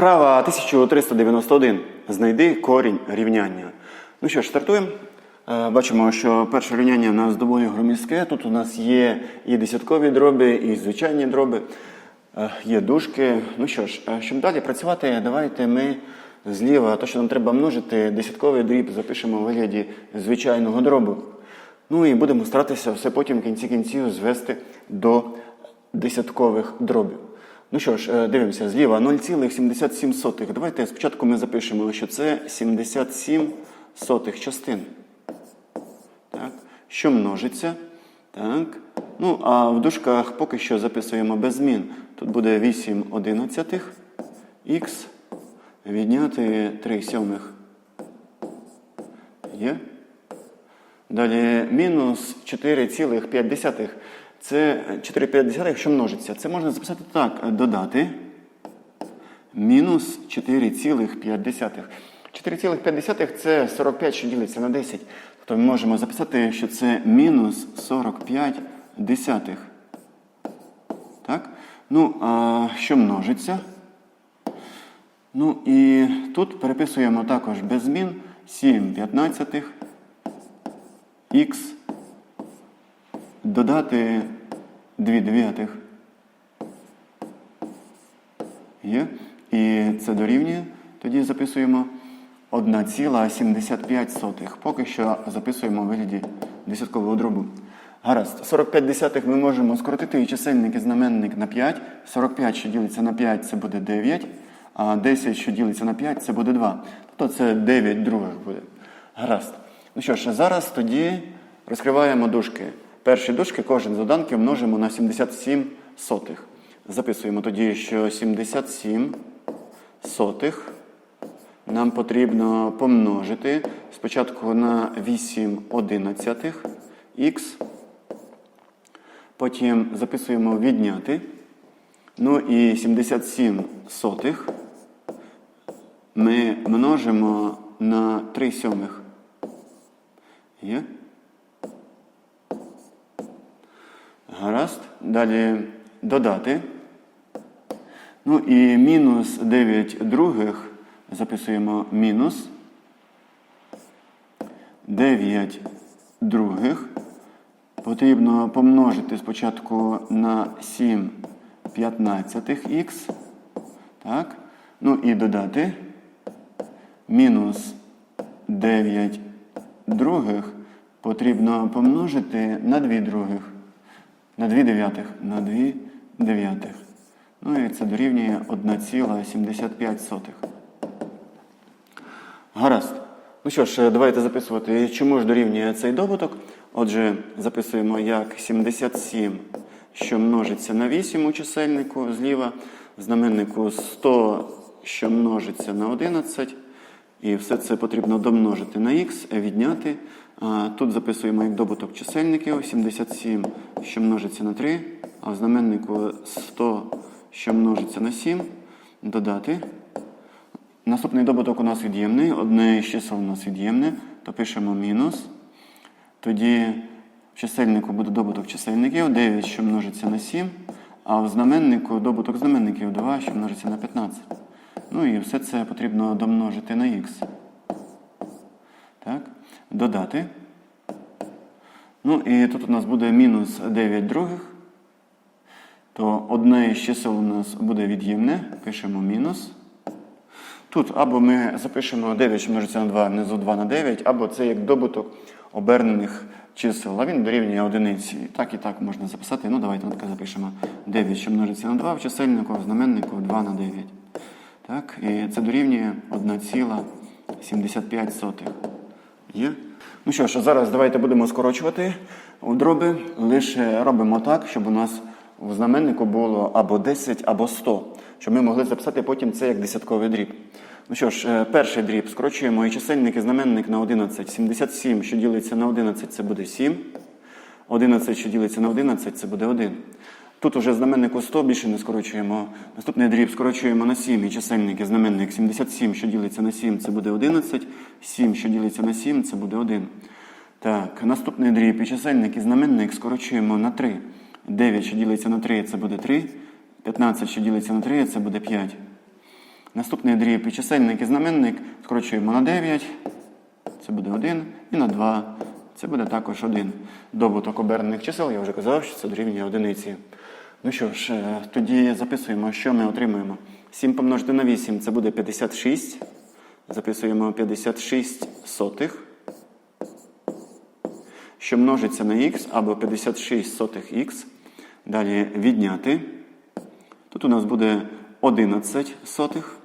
Вправа 1391. Знайди корінь рівняння. Ну що ж, стартуємо. Е, Бачимо, що перше рівняння у нас доволі громіздке. Тут у нас є і десяткові дроби, і звичайні дроби, Е, є дужки. Ну що ж, е, щоб далі працювати, давайте ми зліва, то, що нам треба множити, десятковий дріб запишемо у вигляді звичайного дробу. Ну і будемо старатися все потім в кінці кінців звести до десяткових дробів. Ну що ж, е, дивимося, зліва 0,77. Давайте спочатку ми запишемо, що це 77 сотих частин. Так. Що множиться? Так. Ну, а в дужках поки що записуємо без змін. Тут буде 8 одинадцятих х відняти 3 сьомих. Є? Далі мінус 4,5. Це 4,5, що множиться. Це можна записати так, додати. Мінус 4,5. 4,5 це 45, що ділиться на 10. Тобто ми можемо записати, що це мінус 45 десятих. Так? Ну, а що множиться? Ну і тут переписуємо також без змін 7 п'ятнадцятих х додати 2 дев'ятих. Є. І це дорівнює. Тоді записуємо 1,75. Поки що записуємо у вигляді десяткового дробу. Гаразд, 45 десятих ми можемо скоротити і чисельник і знаменник на 5. 45, що ділиться на 5, це буде 9. А 10, що ділиться на 5, це буде 2. Тобто це 9 других буде. Гаразд. Ну що ж, зараз тоді розкриваємо дужки. Перші дужки, кожен з доданків множимо на 77 сотих. Записуємо тоді, що 77 сотих нам потрібно помножити спочатку на 8 одинадцятих х. Потім записуємо відняти. Ну і 77 сотих ми множимо на 3 сьомих. Є? Гаразд. Далі додати. Ну і мінус 9 других записуємо мінус 9 других. Потрібно помножити спочатку на 7 п'ятнадцятих х. Так. Ну і додати мінус 9 других потрібно помножити на 2 других. На 2 дев'ятих. На 2 дев'ятих. Ну і це дорівнює 1,75. Гаразд. Ну що ж, давайте записувати, чому ж дорівнює цей добуток. Отже, записуємо як 77, що множиться на 8 у чисельнику зліва, знаменнику 100, що множиться на 11. І все це потрібно домножити на х, відняти. Тут записуємо як добуток чисельників 77, що множиться на 3, а в знаменнику 100, що множиться на 7, додати. Наступний добуток у нас від'ємний, одне з чисел у нас від'ємне, то пишемо мінус. Тоді в чисельнику буде добуток чисельників 9, що множиться на 7, а в знаменнику добуток знаменників 2, що множиться на 15. Ну і все це потрібно домножити на х. Так, Додати. Ну і тут у нас буде мінус 9 других. То одне із чисел у нас буде від'ємне, пишемо мінус. Тут або ми запишемо 9, що на 2, внизу 2 на 9, або це як добуток обернених чисел, а він дорівнює одиниці. Так і так можна записати. Ну, давайте ми таке запишемо 9, що на 2 в чисельнику, в знаменнику 2 на 9. Так, І це дорівнює 1,75. Є? Ну що ж, зараз давайте будемо скорочувати у дроби. Лише робимо так, щоб у нас в знаменнику було або 10, або 100, щоб ми могли записати потім це як десятковий дріб. Ну що ж, е, перший дріб скорочуємо і чисельник і знаменник на 11. 77, що ділиться на 11, це буде 7. 11, що ділиться на 11, це буде 1. Тут уже знаменнику 100 більше не скорочуємо. Наступний дріб скорочуємо на 7 і чисельник і знаменник 77, що ділиться на 7, це буде 11. 7, що ділиться на 7, це буде 1. Так, наступний дріб і чисельник і знаменник скорочуємо на 3. 9, що ділиться на 3, це буде 3. 15, що ділиться на 3, це буде 5. Наступний дріб і чисельник і знаменник скорочуємо на 9, це буде 1, і на 2, це буде також 1. Добуток обернених чисел, я вже казав, що це дорівнює одиниці. Ну що ж, е, тоді записуємо, що ми отримуємо. 7 помножити на 8 це буде 56. Записуємо 56 сотих, що множиться на х або 56 сотих х. Далі відняти. Тут у нас буде 11 сотих.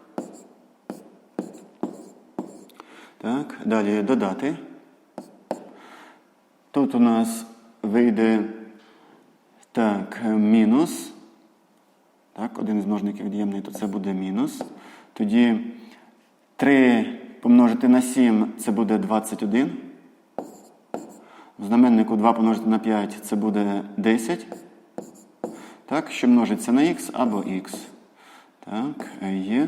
Так, далі додати. Тут у нас вийде так, мінус. Так, один з множників від'ємний, то це буде мінус. Тоді 3 помножити на 7 це буде 21. В знаменнику 2 помножити на 5 це буде 10. Так, що множиться на х або х. Так, є.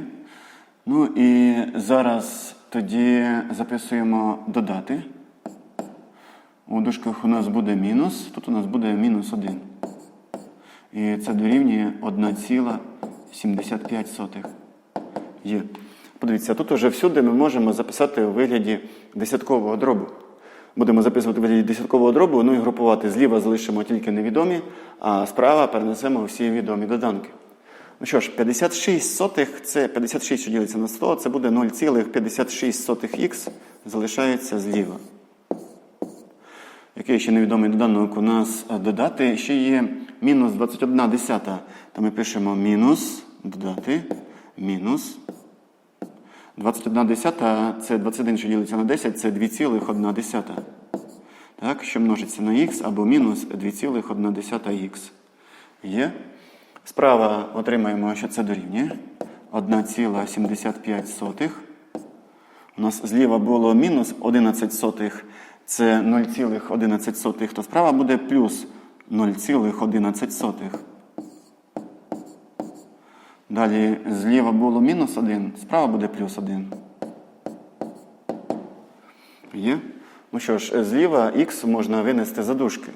Ну і зараз тоді записуємо додати. У дужках у нас буде мінус, тут у нас буде мінус 1. І це дорівнює 1,75. Є. Подивіться, тут уже всюди ми можемо записати у вигляді десяткового дробу. Будемо записувати у вигляді десяткового дробу, ну і групувати. Зліва залишимо тільки невідомі, а справа перенесемо всі відомі доданки. Ну що ж, 56 сотих, це 56, що ділиться на 100, це буде 0,56х, залишається зліва. Який ще невідомий доданок у нас додати? Ще є мінус 21 десята. То ми пишемо мінус, додати, мінус. 21 десята це 21, що ділиться на 10, це 2,1 десята. Так, що множиться на х або мінус 2,1х. Є. Справа отримаємо, що це дорівнює 1,75. У нас зліва було мінус 11 сотих, це 0,11, то справа буде плюс 0,11. Далі зліва було мінус 1, справа буде плюс 1. Є? Ну що ж, зліва х можна винести за дужки.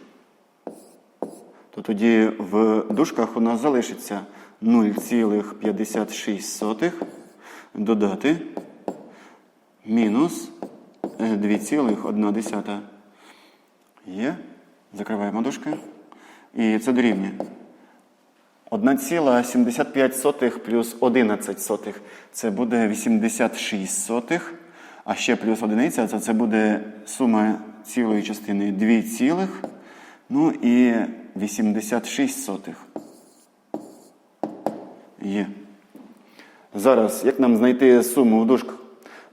То тоді в дужках у нас залишиться 0,56 додати мінус 2,1. Є. Закриваємо дужки. І це дорівнює. 1,75 плюс 11 сотих це буде 86 сотих. А ще плюс одиниця, це, це буде сума цілої частини 2 цілих. Ну і 86 сотих. Є. Зараз, як нам знайти суму в дужках?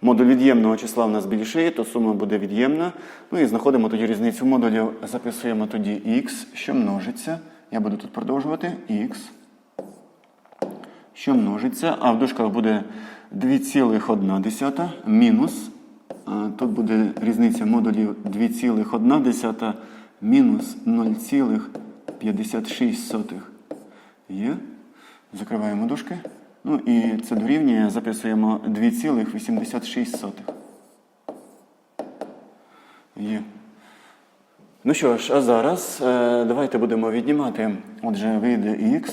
Модуль від'ємного числа в нас більший, то сума буде від'ємна. Ну і знаходимо тоді різницю модулів. Записуємо тоді х, що множиться. Я буду тут продовжувати х. Що множиться, а в дужках буде 2,1 мінус. Тут буде різниця модулів 2,1 мінус 0,56. Є. Закриваємо дужки. Ну і це дорівнює, записуємо 2,86. Є. Ну що ж, а зараз е, давайте будемо віднімати. Отже, вийде х,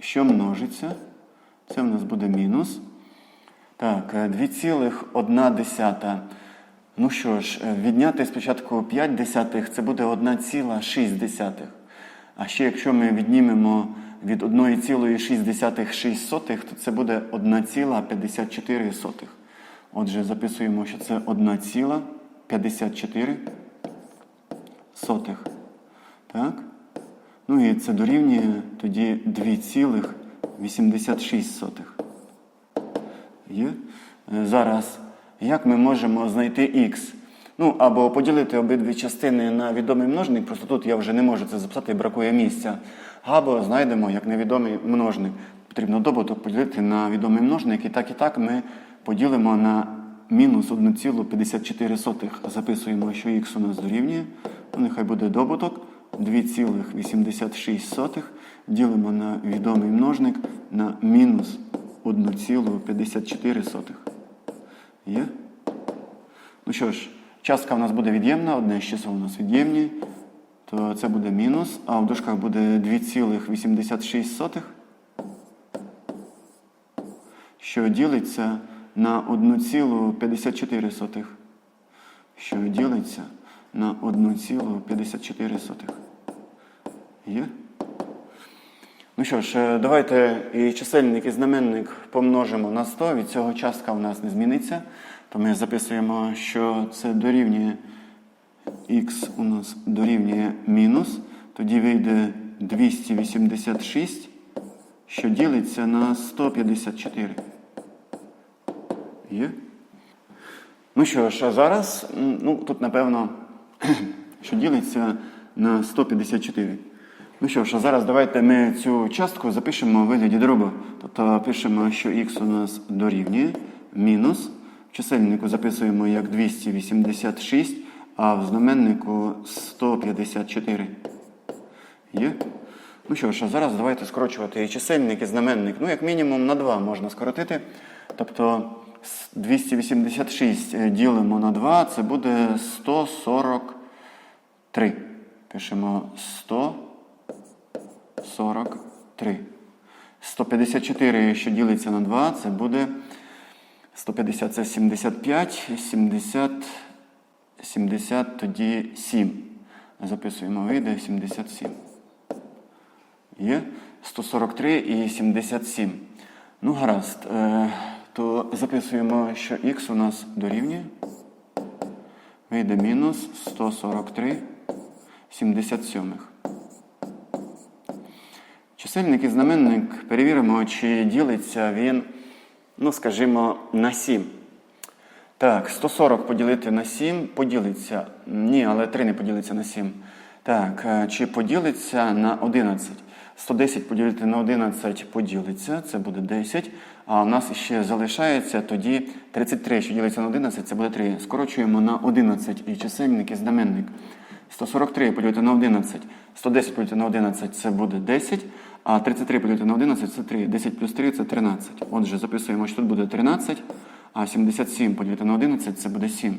що множиться. Це в нас буде мінус. Так, е, 2,1. Ну що ж, е, відняти спочатку 5 десятих, це буде 1,6. А ще якщо ми віднімемо від 1,6 то це буде 1,54. Отже, записуємо, що це 1,54. Так? Ну і це дорівнює тоді 2,86. Є? Е, Зараз, як ми можемо знайти х? Ну, або поділити обидві частини на відомий множник, просто тут я вже не можу це записати, бракує місця. Або знайдемо як невідомий множник. Потрібно добуток поділити на відомий множник, і так і так ми поділимо на мінус 1,54. Записуємо, що х у нас дорівнює. Ну, нехай буде добуток 2,86. Ділимо на відомий множник на мінус 1,54. Є? Ну що ж, частка в нас буде від'ємна, одне з чисел у нас від'ємні, то це буде мінус, а в дужках буде 2,86. що ділиться на 1,54. Що ділиться на 1,54. Є? Ну що ж, е, давайте і чисельник, і знаменник помножимо на 100. Від цього частка у нас не зміниться. То ми записуємо, що це дорівнює х у нас дорівнює мінус. Тоді вийде 286, що ділиться на 154. Є? Ну що ж, а зараз, ну тут напевно, що ділиться на 154. Ну що ж, а зараз давайте ми цю частку запишемо у вигляді дробу. Тобто пишемо, що х у нас дорівнює мінус. Чисельнику записуємо як 286, а в знаменнику 154. Є? Ну що ж, а зараз давайте скорочувати і чисельник, і знаменник. Ну, як мінімум на 2 можна скоротити. Тобто 286 е, ділимо на 2, це буде 143. Пишемо 143. 154, що ділиться на 2, це буде 150 це 75, 70, 70 тоді 7. Записуємо, вийде 77. Є 143 і 77. Ну, гаразд. Е, то записуємо, що х у нас дорівнює. Вийде мінус 143 77. Чисельник і знаменник перевіримо, чи ділиться він, ну, скажімо, на 7. Так, 140 поділити на 7 поділиться. Ні, але 3 не поділиться на 7. Так, е, чи поділиться на 11? 110 поділити на 11 поділиться, це буде 10. А у нас ще залишається тоді 33, що ділиться на 11, це буде 3. Скорочуємо на 11 і чисельник і знаменник. 143 поділити на 11, 110 поділити на 11 це буде 10, а 33 поділити на 11 це 3. 10 плюс 3 це 13. Отже, записуємо, що тут буде 13, а 77 поділити на 11 це буде 7.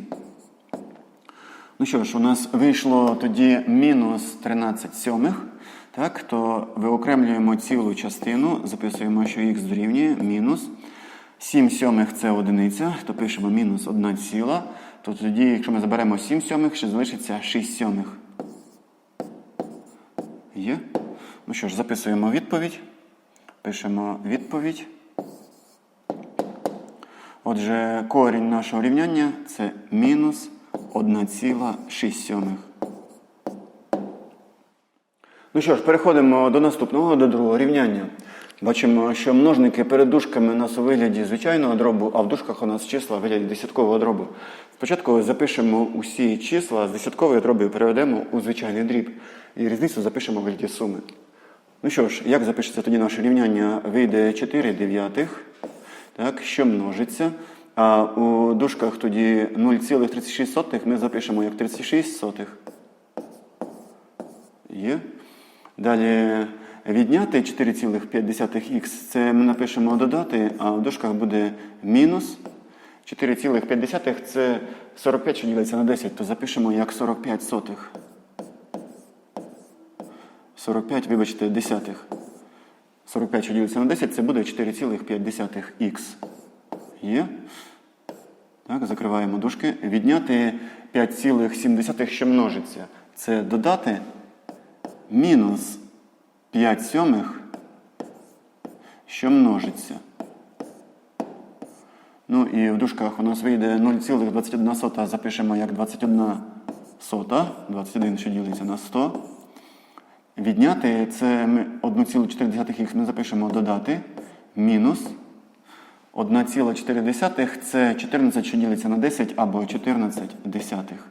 Ну що ж, у нас вийшло тоді мінус 13 сьомих. Так, то виокремлюємо цілу частину, записуємо, що х дорівнює мінус. 7 сьомих це одиниця, то пишемо мінус 1 ціла. То тоді, якщо ми заберемо 7 сьомих, ще залишиться 6 сьомих. Є? Ну що ж, записуємо відповідь. Пишемо відповідь. Отже, корінь нашого рівняння це мінус 1,6. Ну що ж, переходимо до наступного, до другого рівняння. Бачимо, що множники перед дужками у нас у вигляді звичайного дробу, а в дужках у нас числа у вигляді десяткового дробу. Спочатку запишемо усі числа з десяткової дроби і переведемо у звичайний дріб. І різницю запишемо у вигляді суми. Ну що ж, як запишеться тоді наше рівняння? Вийде 4 дев'ятих, що множиться. А у дужках тоді 0,36 ми запишемо як 36 сотих. Є. Далі відняти 4,5х, це ми напишемо додати, а в дужках буде мінус 4,5 це 45, що ділиться на 10, то запишемо як 45 сотих. 45, вибачте, десятих. 45, що ділиться на 10, це буде 4,5х. Є. Так, закриваємо дужки. Відняти 5,7, що множиться. Це додати мінус 5 сьомих, що множиться. Ну і в дужках у нас вийде 0,21 запишемо як 21 сота, 21, що ділиться на 100. Відняти це ми 1,4х ми запишемо додати. Мінус 1,4 це 14, що ділиться на 10 або 14 десятих.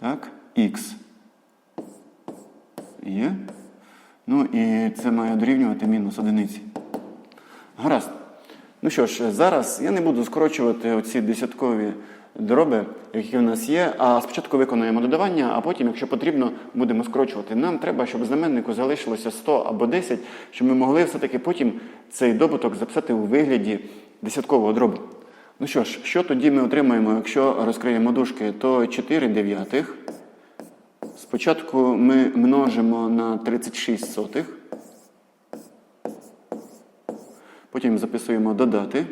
Так, х. Є. Ну і це має дорівнювати мінус одиниці. Гаразд. Ну що ж, зараз я не буду скорочувати оці десяткові дроби, які в нас є. А спочатку виконуємо додавання, а потім, якщо потрібно, будемо скорочувати. Нам треба, щоб знаменнику залишилося 100 або 10, щоб ми могли все-таки потім цей добуток записати у вигляді десяткового дробу. Ну що ж, що тоді ми отримаємо, якщо розкриємо дужки, то 4 дев'ятих. Спочатку ми множимо на 36 сотих. Потім записуємо додати.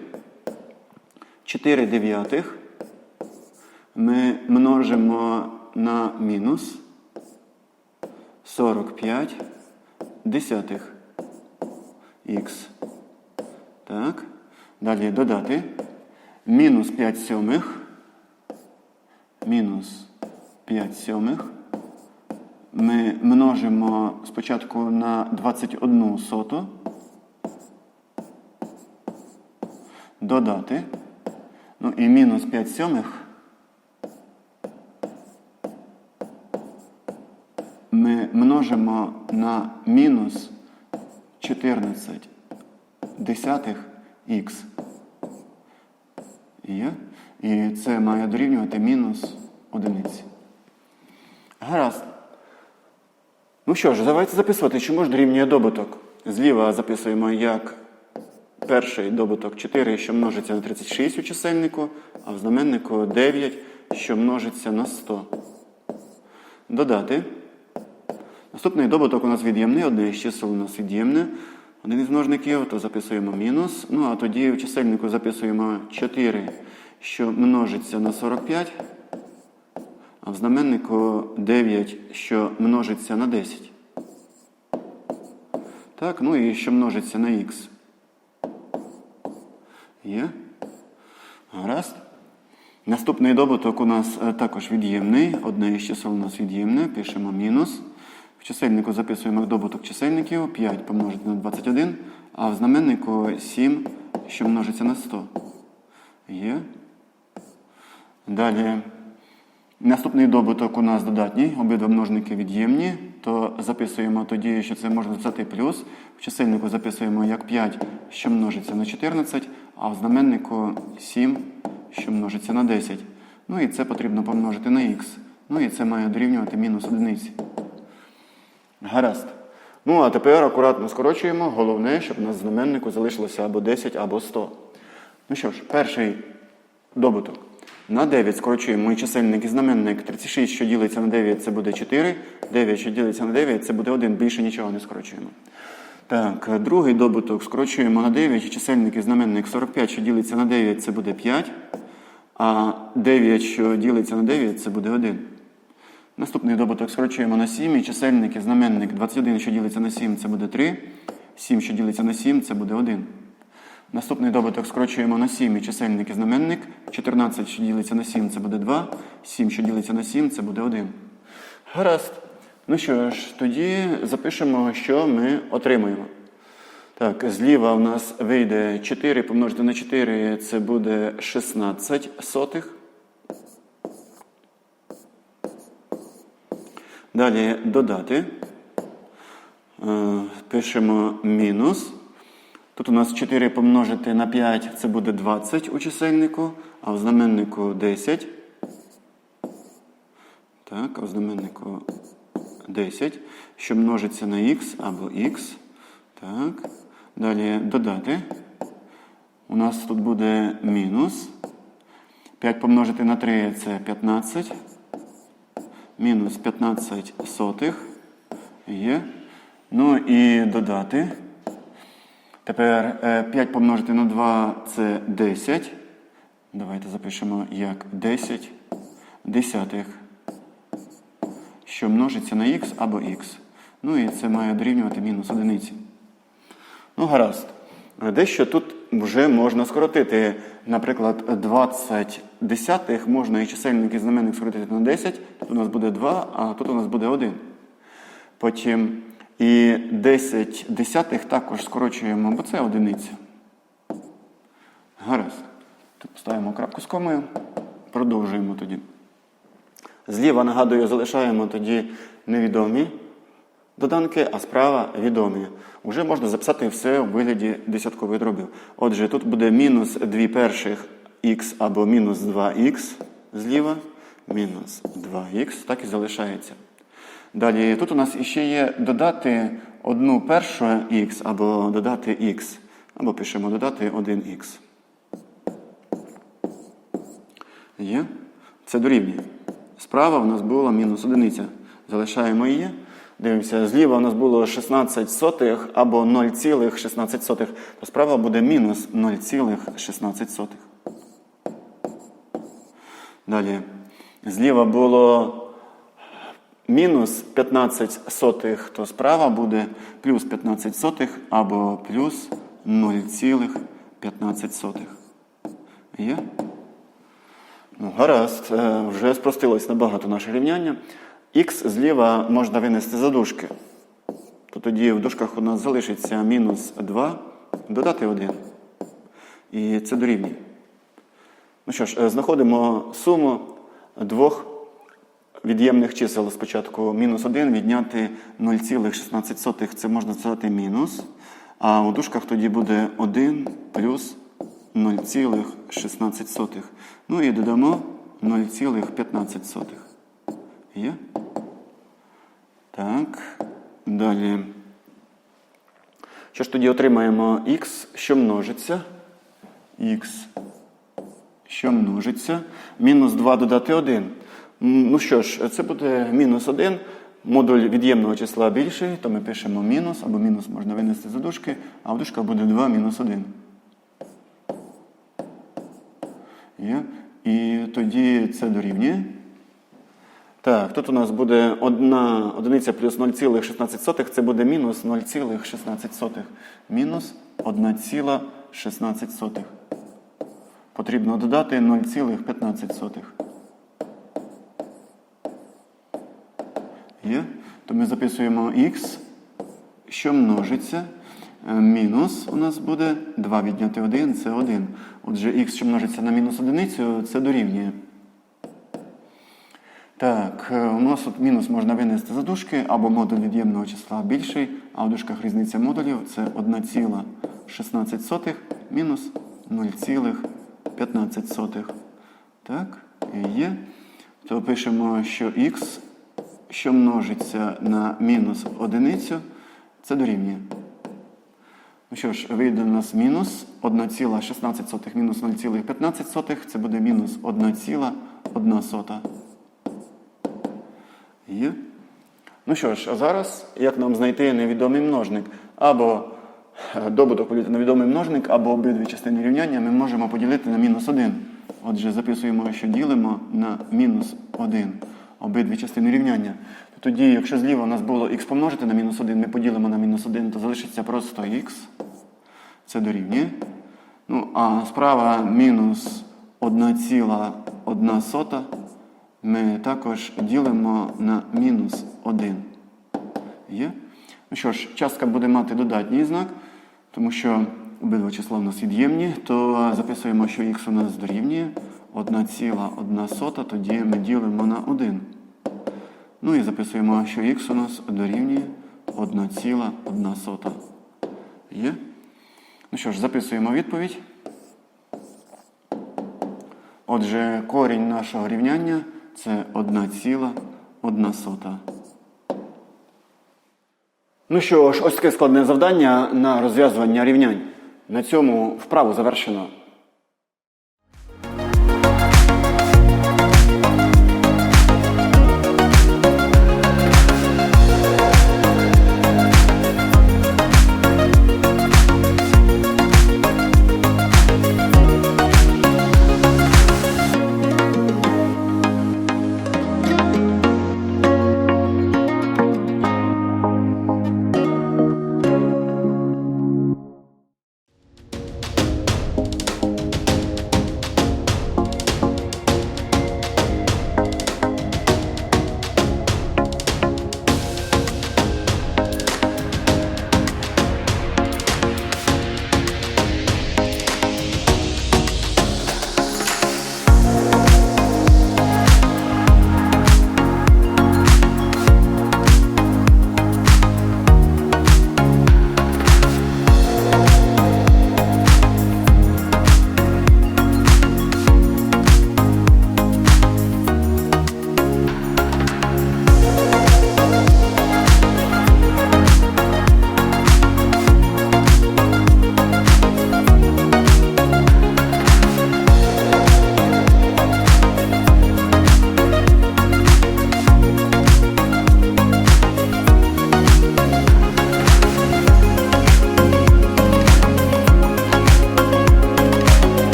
4 дев'ятих ми множимо на мінус 45 десятих х. Так. Далі додати. Мінус 5 сьомих. Мінус 5 сьомих. Ми множимо спочатку на 21 соту. Додати. Ну і мінус 5 сьомих. Ми множимо на мінус 14 десятих х. Є. І це має дорівнювати мінус одиниці. Гаразд. Ну що ж, давайте записувати, чому ж дорівнює добуток. Зліва записуємо як перший добуток 4, що множиться на 36 у чисельнику, а в знаменнику 9, що множиться на 100. Додати. Наступний добуток у нас від'ємний, одне із чисел у нас від'ємне. Один із множників, то записуємо мінус. Ну а тоді в чисельнику записуємо 4, що множиться на 45, а в знаменнику 9, що множиться на 10. Так, ну і що множиться на х. Є? Гаразд. Наступний добуток у нас е, також від'ємний. Одне із чисел у нас від'ємне. Пишемо мінус. В чисельнику записуємо добуток чисельників 5 помножити на 21, а в знаменнику 7, що множиться на 100. Є. Далі. Наступний добуток у нас додатній, обидва множники від'ємні, то записуємо тоді, що це можна записати плюс. В чисельнику записуємо як 5, що множиться на 14, а в знаменнику 7, що множиться на 10. Ну і це потрібно помножити на х. Ну і це має дорівнювати мінус одиниці. Гаразд. Ну, а тепер акуратно скорочуємо. Головне, щоб у нас знаменнику залишилося або 10, або 100. Ну що ж, перший добуток. На 9 скорочуємо і чисельник і знаменник. 36, що ділиться на 9, це буде 4. 9, що ділиться на 9, це буде 1. Більше нічого не скорочуємо. Так, другий добуток скорочуємо на 9, і чисельник і знаменник 45, що ділиться на 9, це буде 5. А 9, що ділиться на 9, це буде 1. Наступний добуток скорочуємо на 7, і чисельник знаменник 21, що ділиться на 7, це буде 3. 7, що ділиться на 7, це буде 1. Наступний добуток скорочуємо на 7, і чисельник і знаменник. 14, що ділиться на 7, це буде 2. 7, що ділиться на 7, це буде 1. Гаразд. Ну що ж, тоді запишемо, що ми отримуємо. Так, зліва у нас вийде 4 помножити на 4, це буде 16 сотих. Далі додати. Е, Пишемо мінус. Тут у нас 4 помножити на 5 це буде 20 у чисельнику, а в знаменнику 10. Так, а в знаменнику 10, що множиться на х або х. Так. Далі додати. У нас тут буде мінус. 5 помножити на 3 це 15. Мінус 15 сотих. Є. Ну і додати. Тепер 5 помножити на 2 це 10. Давайте запишемо як 10 десятих, що множиться на х або х. Ну і це має дорівнювати мінус одиниці. Ну, гаразд. Дещо тут вже можна скоротити. Наприклад, 20 десятих можна і чисельник і знаменник скоротити на 10. Тут у нас буде 2, а тут у нас буде 1. Потім і 10 десятих також скорочуємо, бо це одиниця. Гаразд. Тут поставимо крапку з комою. Продовжуємо тоді. Зліва, нагадую, залишаємо тоді невідомі доданки, а справа відомі. Уже можна записати все у вигляді десяткових дробів. Отже, тут буде мінус 2 перших х або мінус 2х зліва, мінус 2х, так і залишається. Далі тут у нас іще є додати одну першу х або додати х. Або пишемо додати 1х. Є. Це дорівнює. Справа у нас була мінус одиниця. Залишаємо її. Дивимося, зліва у нас було 16 сотих або 0,16, сотих, то справа буде мінус 0,16. сотих. Далі. Зліва було мінус 15 сотих, то справа буде плюс 15 сотих або плюс 0,15 сотих. Є? Ну, гаразд, Е, вже спростилось набагато наше рівняння. Х зліва можна винести за дужки. То тоді в дужках у нас залишиться мінус 2, додати 1. І це дорівнює. Ну що ж, е, знаходимо суму двох від'ємних чисел спочатку. Мінус 1 відняти 0,16. Це можна сказати мінус. А у дужках тоді буде 1 плюс 0,16. Ну і додамо 0,15. Є? Так. Далі. Що ж тоді отримаємо х, що множиться? х, що множиться. Мінус 2 додати 1. Ну що ж, це буде мінус 1. Модуль від'ємного числа більший, то ми пишемо мінус, або мінус можна винести за дужки, а в дужках буде 2 мінус 1. Є. І тоді це дорівнює. Так, тут у нас буде одна одиниця плюс 0,16, це буде мінус 0,16. Мінус 1,16. Потрібно додати 0,15. Є? То ми записуємо х, що множиться. Е, Мінус у нас буде 2 відняти 1, це 1. Отже, х, що множиться на мінус одиницю, це дорівнює. Так, е, у нас тут мінус можна винести за дужки, або модуль від'ємного числа більший, а в дужках різниця модулів це 1,16 мінус 0,15. Так, і є. То пишемо, що х, що множиться на мінус одиницю, це дорівнює. Ну що ж, вийде у нас мінус 1,16 мінус 0,15, це буде мінус 1,1. Є. Ну що ж, а зараз як нам знайти невідомий множник? Або е, добуток поділити на відомий множник, або обидві частини рівняння ми можемо поділити на мінус 1. Отже, записуємо, що ділимо на мінус 1 обидві частини рівняння. Тоді, якщо зліва у нас було х помножити на мінус 1, ми поділимо на мінус 1, то залишиться просто х. Це дорівнює. Ну, а справа мінус 1,1 ми також ділимо на мінус 1. Є? Ну що ж, частка буде мати додатній знак, тому що обидва числа у нас від'ємні, то записуємо, що х у нас дорівнює 1,1, тоді ми ділимо на 1. Ну і записуємо, що х у нас дорівнює 1,1. Є? Ну що ж, записуємо відповідь. Отже, корінь нашого рівняння це 1,1. Ну що ж, ось таке складне завдання на розв'язування рівнянь. На цьому вправу завершено.